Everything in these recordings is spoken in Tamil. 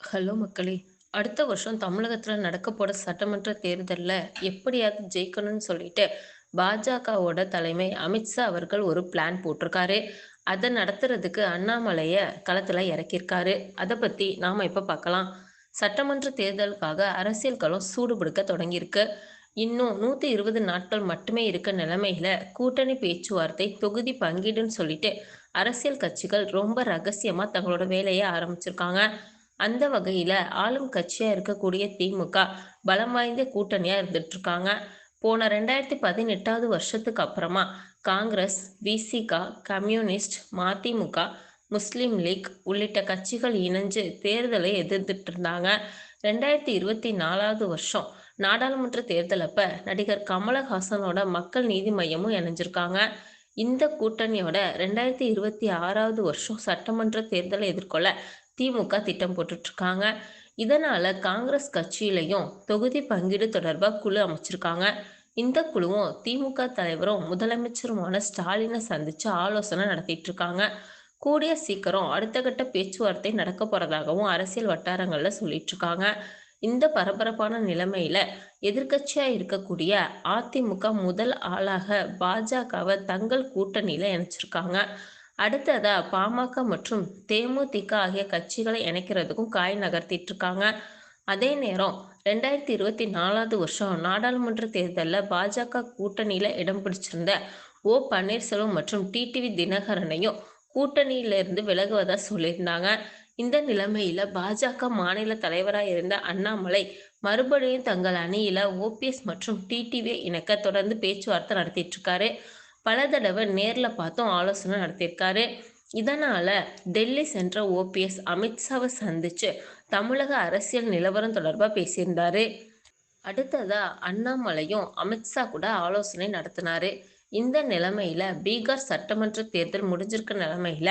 ஹலோ மக்களே! அடுத்த வருஷம் தமிழகத்தில் நடக்க போற சட்டமன்ற தேர்தலில் எப்படியாவது ஜெயிக்கணும்னு சொல்லிட்டு, பாஜகவோட தலைமை அமித்ஷா அவர்கள் ஒரு பிளான் போட்டிருக்காரு. அதை நடத்துறதுக்கு அண்ணாமலைய களத்துல இறக்கியிருக்காரு. அதை பத்தி நாம இப்ப பார்க்கலாம். சட்டமன்ற தேர்தலுக்காக அரசியல் களம் சூடுபிடிக்க தொடங்கியிருக்கு. இன்னும் 120 நாட்கள் மட்டுமே இருக்க நிலைமையில கூட்டணி பேச்சுவார்த்தை, தொகுதி பங்கீடுன்னு சொல்லிட்டு அரசியல் கட்சிகள் ரொம்ப ரகசியமா தங்களோட வேலையை ஆரம்பிச்சிருக்காங்க. அந்த வகையில ஆளும் கட்சியா இருக்கக்கூடிய திமுக பலம் வாய்ந்த கூட்டணியா இருந்துட்டு இருக்காங்க. போன 2018வது வருஷத்துக்கு அப்புறமா காங்கிரஸ், விசிகா கம்யூனிஸ்ட், ம.தி.மு.க., முஸ்லிம் லீக் உள்ளிட்ட கட்சிகள் இணைஞ்சு தேர்தலை எதிர்த்துட்டு இருந்தாங்க. 2024வது வருஷம் நாடாளுமன்ற தேர்தலப்ப நடிகர் கமலஹாசனோட மக்கள் நீதி மையமும் இணைஞ்சிருக்காங்க. இந்த கூட்டணியோட 2026வது வருஷம் சட்டமன்ற தேர்தலை எதிர்கொள்ள திமுக திட்டம் போட்டுட்ருக்காங்க இதனால் இதனால காங்கிரஸ் கட்சியிலையும் தொகுதி பங்கீடு தொடர்பாக குழு அமைச்சிருக்காங்க. இந்த குழுவும் திமுக தலைவரும், முதலமைச்சருமான ஸ்டாலினை சந்திச்சு ஆலோசனை நடத்திட்டு இருக்காங்க. கூடிய சீக்கிரம் அடுத்த கட்ட பேச்சுவார்த்தை நடக்க போறதாகவும் அரசியல் வட்டாரங்கள்ல சொல்லிட்டு இருக்காங்க. இந்த பரபரப்பான நிலைமையில எதிர்கட்சியா இருக்கக்கூடிய அதிமுக முதல் ஆளாக பாஜகவை தங்கள் கூட்டணியில இணைச்சிருக்காங்க. அடுத்ததா பா.ம.க. மற்றும் தே.மு.தி.க. ஆகிய கட்சிகளை இணைக்கிறதுக்கும் காய் நகர்த்திட்டு இருக்காங்க. அதே நேரம் 2024வது வருஷம் நாடாளுமன்ற தேர்தலில் பாஜக கூட்டணியில இடம் பிடிச்சிருந்த ஓ. பன்னீர்செல்வம் மற்றும் டி.டி.வி. தினகரனையும் கூட்டணியிலிருந்து விலகுவதா சொல்லியிருந்தாங்க. இந்த நிலைமையில பாஜக மாநில தலைவராக இருந்த அண்ணாமலை மறுபடியும் தங்கள் அணியில ஓ.பி.எஸ். மற்றும் டிடிவி இணக்க தொடர்ந்து பேச்சுவார்த்தை நடத்திட்டு இருக்காரு. பல தடவை நேரில் பார்த்தும் ஆலோசனை நடத்தியிருக்காரு. இதனால டெல்லி சென்ற ஓ.பி.எஸ். அமித்ஷாவை சந்திச்சு தமிழக அரசியல் நிலவரம் தொடர்பாக பேசியிருந்தாரு. அடுத்ததா அண்ணாமலையும் அமித்ஷா கூட ஆலோசனை நடத்தினாரு. இந்த நிலைமையில பீகார் சட்டமன்ற தேர்தல் முடிஞ்சிருக்க நிலைமையில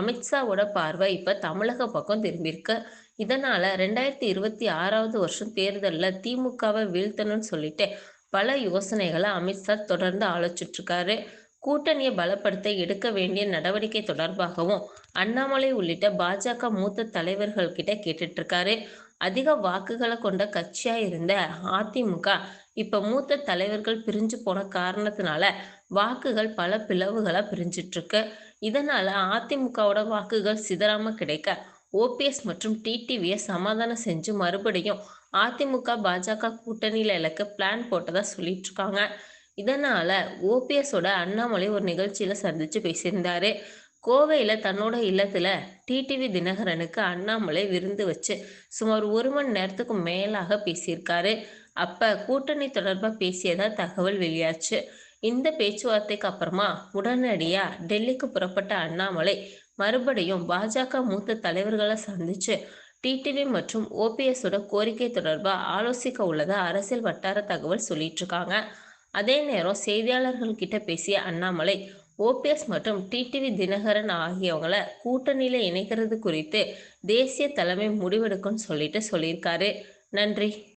அமித்ஷாவோட பார்வை இப்ப தமிழக பக்கம் திரும்பியிருக்கு. இதனால 2026வது வருஷம் தேர்தலில் திமுகவை வீழ்த்தணும்னு சொல்லிட்டு பல யோசனைகளை அமித்ஷா தொடர்ந்து ஆலோசிச்சுட்டு இருக்காரு. கூட்டணியை பலப்படுத்த எடுக்க வேண்டிய நடவடிக்கை தொடர்பாகவும் அண்ணாமலை உள்ளிட்ட பாஜக மூத்த தலைவர்கள் கிட்ட கேட்டுட்டு இருக்காரு. அதிக வாக்குகளை கொண்ட கட்சியா இருந்த அ.தி.மு.க. இப்ப மூத்த தலைவர்கள் பிரிஞ்சு போன காரணத்தினால வாக்குகள் பல பிளவுகளா பிரிஞ்சிட்டு இருக்கு. இதனால அ.தி.மு.க.வோட வாக்குகள் சிதறாம கிடைக்க ஓ.பி.எஸ். மற்றும் டி.டி.வி.ய சமாதானம் செஞ்சு மறுபடியும் அ.தி.மு.க. பாஜக கூட்டணியில இலக்க பிளான் போட்டதா சொல்லிட்டு இருக்காங்க. இதனால ஓபிஎஸோட அண்ணாமலை ஒரு நிகழ்ச்சியில சந்திச்சு பேசியிருந்தாரு. கோவையில தன்னோட இல்லத்துல டி.டி.வி. தினகரனுக்கு அண்ணாமலை விருந்து வச்சு சுமார் ஒரு மணி நேரத்துக்கு மேலாக பேசியிருக்காரு. அப்ப கூட்டணி தொடர்பா பேசியதா தகவல் வெளியாச்சு. இந்த பேச்சுவார்த்தைக்கு அப்புறமா உடனடியா டெல்லிக்கு புறப்பட்ட அண்ணாமலை மறுபடியும் பாஜக மூத்த தலைவர்களை சந்திச்சு டி.டி.வி. மற்றும் ஓபிஎஸோட கோரிக்கை தொடர்பா ஆலோசிக்க உள்ளதா அரசியல் வட்டார தகவல் சொல்லிட்டு இருக்காங்க. அதே நேரம் செய்தியாளர்கள்கிட்ட பேசிய அண்ணாமலை ஓ.பி.எஸ். மற்றும் டி.டி.வி. தினகரன் ஆகியவங்களை கூட்டணியில இணைக்கிறது குறித்து தேசிய தலைமை முடிவெடுக்கும்னு சொல்லிட்டு சொல்லியிருக்காரு. நன்றி!